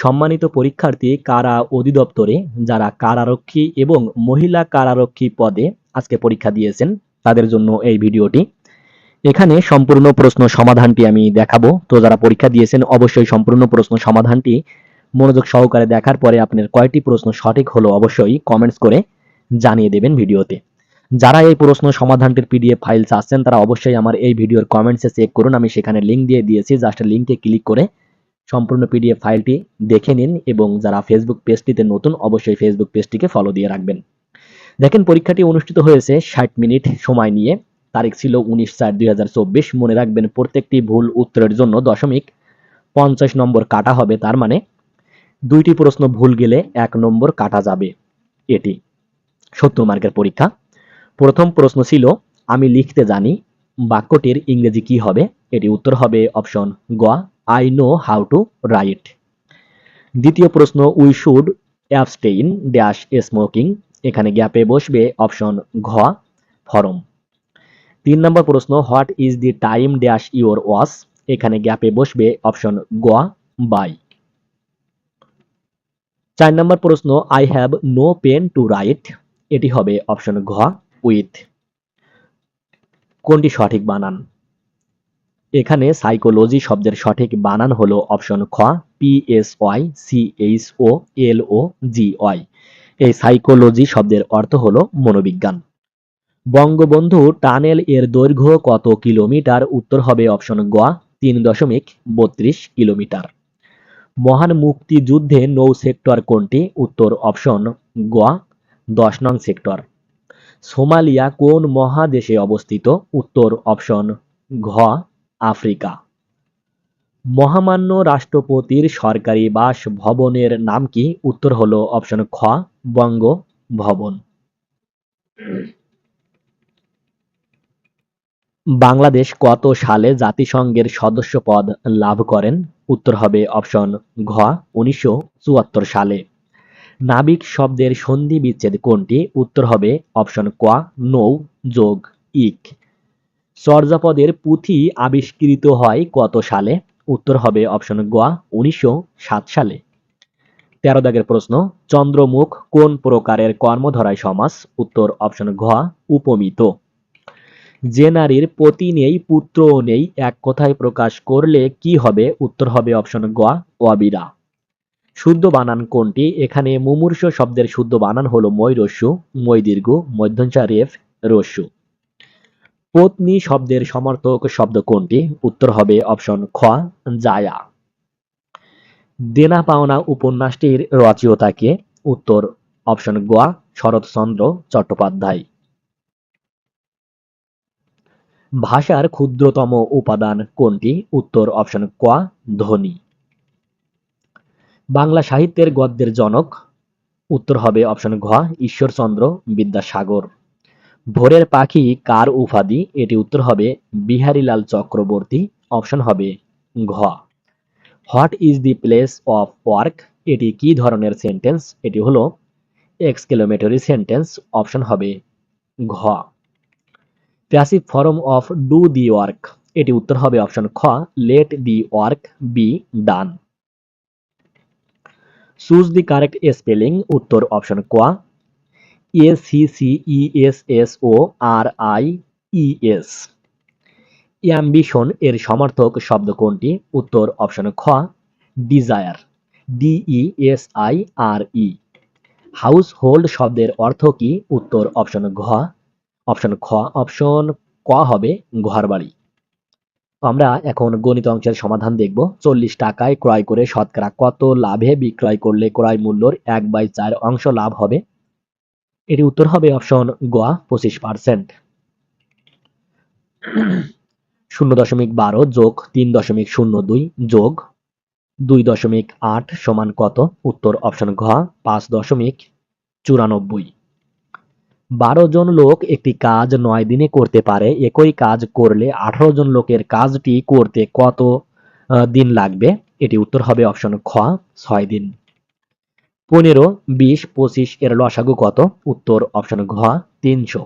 সম্মানিত পরীক্ষার্থী কারা অধিদপ্তরে, যারা কারারক্ষী এবং মহিলা কারারক্ষী পদে আজকে পরীক্ষা দিয়েছেন তাদের জন্য এই ভিডিওটি। এখানে সম্পূর্ণ প্রশ্ন সমাধানটি আমি দেখাবো। তো যারা পরীক্ষা দিয়েছেন, অবশ্যই সম্পূর্ণ প্রশ্ন সমাধানটি মনোযোগ সহকারে দেখার পরে আপনার কয়টি প্রশ্ন সঠিক হলো অবশ্যই কমেন্টস করে জানিয়ে দেবেন ভিডিওতে। যারা এই প্রশ্ন সমাধানটির পিডিএফ ফাইল চাচ্ছেন তারা অবশ্যই আমার এই ভিডিওর কমেন্টসে চেক করুন। আমি সেখানে লিঙ্ক দিয়ে দিয়েছি জাস্ট লিঙ্কে ক্লিক করে সম্পূর্ণ পিডিএফ ফাইলটি দেখে নিন এবং যারা ফেসবুক পেজটিতে নতুন, অবশ্যই ফেসবুক পেজটিকে ফলো দিয়ে রাখবেন। দেখেন, পরীক্ষাটি অনুষ্ঠিত হয়েছে ষাট মিনিট সময় নিয়ে। তারিখ ছিল উনিশ চার দুই মনে রাখবেন, প্রত্যেকটি ভুল উত্তরের জন্য দশমিক পঞ্চাশ নম্বর কাটা হবে, তার মানে দুইটি প্রশ্ন ভুল গেলে এক নম্বর কাটা যাবে এটি। সত্তর মার্কের পরীক্ষা। প্রথম প্রশ্ন ছিল, আমি লিখতে জানি বাক্যটির ইংরেজি কি হবে? এটি উত্তর হবে অপশন গ I know how to write দ্বিতীয় প্রশ্ন we should abstain dash smoking এখানে গ্যাপে বসবে অপশন ঘ, ফরম। তিন নম্বর প্রশ্ন what is the time dash your watch এখানে গ্যাপে বসবে অপশন গ বাই চার নম্বর প্রশ্ন I have no pen to write এটি হবে অপশন ঘ উইথ কোনটি সঠিক বানান? এখানে সাইকোলজি শব্দের সঠিক বানান হলো অপশন খ P S Y C H O L O G Y এই সাইকোলজি শব্দের অর্থ হল মনোবিজ্ঞান। বঙ্গবন্ধু টানেল এর দৈর্ঘ্য কত কিলোমিটার? উত্তর হবে অপশন গ, তিন দশমিক বত্রিশ কিলোমিটার। মহান মুক্তিযুদ্ধে নৌ সেক্টর কোনটি? উত্তর অপশন গ, দশ নং সেক্টর। সোমালিয়া কোন মহাদেশে অবস্থিত? উত্তর অপশন ঘ আফ্রিকা। মহামান্য রাষ্ট্রপতির সরকারি বাসভবনের নাম কি? উত্তর হলো অপশন খ বঙ্গ ভবন বাংলাদেশ কত সালে জাতিসংঘের সদস্য পদ লাভ করেন? উত্তর হবে অপশন ঘ, উনিশশো চুয়াত্তর সালে। নাবিক শব্দের সন্ধি বিচ্ছেদ কোনটি? উত্তর হবে অপশন ক, নৌ যোগ, ইক। চর্যাপদের পুঁথি আবিষ্কৃত হয় কত সালে? উত্তর হবে অপশন গ উনিশশো সালে। তেরো দাগের প্রশ্ন, চন্দ্রমুখ কোন প্রকারের কর্মধরায় সমাস? উত্তর অপশন ঘ উপমিত। যে নারীর পতি নেই, পুত্রও নেই, এক কথায় প্রকাশ করলে কি হবে? উত্তর হবে অপশন গ অবিরা। শুদ্ধ বানান কোনটি? এখানে মুমূর্ষ শব্দের শুদ্ধ বানান হলো মই রস্যু মই দীর্ঘ মধ্যঞ্চা রেফ, রস্যু। পত্নী শব্দের সমর্থক শব্দ কোনটি? উত্তর হবে অপশন খ, জায়া। দেনা পাওনা উপন্যাসটির রচয়িতাকে উত্তর অপশন গ, শরৎচন্দ্র চট্টোপাধ্যায়। ভাষার ক্ষুদ্রতম উপাদান কোনটি? উত্তর অপশন ক, ধ্বনি। বাংলা সাহিত্যের গদ্যের জনক, উত্তর হবে অপশন ঘ, ঈশ্বরচন্দ্র বিদ্যাসাগর। ভোরের পাখি কার উপাধি? এটি উত্তর হবে বিহারীলাল চক্রবর্তী। অপশন হবে ঘ। What is the place of work? এটি কি ধরনের সেন্টেন্স? এটি হলো এক্সক্লেমেটরি সেন্টেন্স। অপশন হবে ঘ। Passive form of do the work. এটি উত্তর হবে অপশন খ, let the work be done. Choose the correct spelling. উত্তর অপশন ক A C C E S S O R I E S ambition এর সমর্থক শব্দ কোনটি? উত্তর অপশন খ desire D E S R E household শব্দের অর্থ কি? উত্তর অপশন ঘ, অপশন খ, অপশন ক হবে ঘরবাড়ি। আমরা এখন গণিত অংশের সমাধান দেখব। চল্লিশ টাকায় ক্রয় করে শতকরা কত লাভে বিক্রয় করলে ক্রয় মূল্যর এক বাই চার অংশ লাভ হবে? এটি উত্তর হবে অপশন গ পঁচিশ পার্সেন্ট শূন্য দশমিক বারো যোগ তিন দশমিক শূন্য দুই যোগ দুই দশমিক আট সমান কত? উত্তর অপশন ঘ পাঁচ দশমিক চুরানব্বই। বারো জন লোক একটি কাজ নয় দিনে করতে পারে, একই কাজ করলে আঠারো জন লোকের কাজটি করতে কত দিন লাগবে? এটি উত্তর হবে অপশন খ ছয় দিন। পনেরো, বিশ, পঁচিশ এর লসাগু কত? উত্তর অপশন ঘ, তিনশো।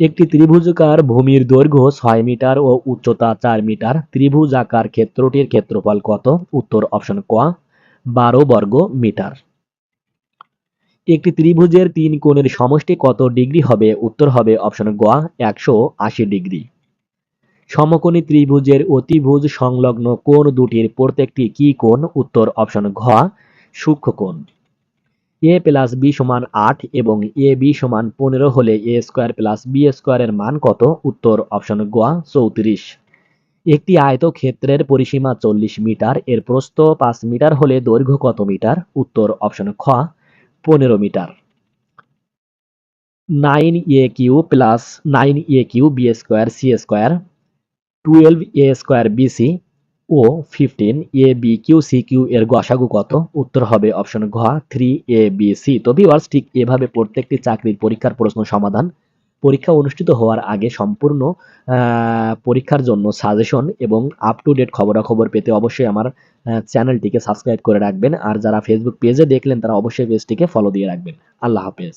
একটি ত্রিভুজাকার ভূমির দৈর্ঘ্য ছয় মিটার ও উচ্চতা চার মিটার। ত্রিভুজাকার ক্ষেত্রটির ক্ষেত্রফল কত? উত্তর অপশন ক, বারো বর্গ মিটার। একটি ত্রিভুজের তিন কোণের সমষ্টি কত ডিগ্রি হবে? উত্তর হবে অপশন গ, একশো আশি ডিগ্রি। সমকোণী ত্রিভুজের অতিভুজ সংলগ্ন কোণ দুটির প্রত্যেকটি কি কোণ? উত্তর অপশন ঘ সূক্ষ্ম কোণ। এ প্লাস বি সমান আট এবং এ বি সমান পনেরো হলে এ স্কোয়ার প্লাস বি স্কোয়ারের মান কত? উত্তর অপশন গোয়া, চৌত্রিশ। একটি আয়তক্ষেত্রের পরিসীমা চল্লিশ মিটার, এর প্রস্থ পাঁচ মিটার হলে দৈর্ঘ্য কত মিটার? উত্তর অপশন খ, পনেরো metre. Nine A cube plus nine A cube B square C square. Twelve A square BC O fifteen A B cube C cube এর গসাগু কত? উত্তর হবে অপশন ঘ থ্রি এ বি সি তো ভিউয়ার্স ঠিক এভাবে প্রত্যেকটি চাকরির পরীক্ষার প্রশ্ন সমাধান। পরীক্ষা অনুষ্ঠিত হওয়ার আগে সম্পূর্ণ পরীক্ষার জন্য সাজেশন এবং আপ টু ডেট খবরাখবর পেতে অবশ্যই আমার চ্যানেলটিকে সাবস্ক্রাইব করে রাখবেন। আর যারা ফেসবুক পেজে দেখলেন, তারা অবশ্যই পেজটিকে ফলো দিয়ে রাখবেন। আল্লাহ হাফেজ।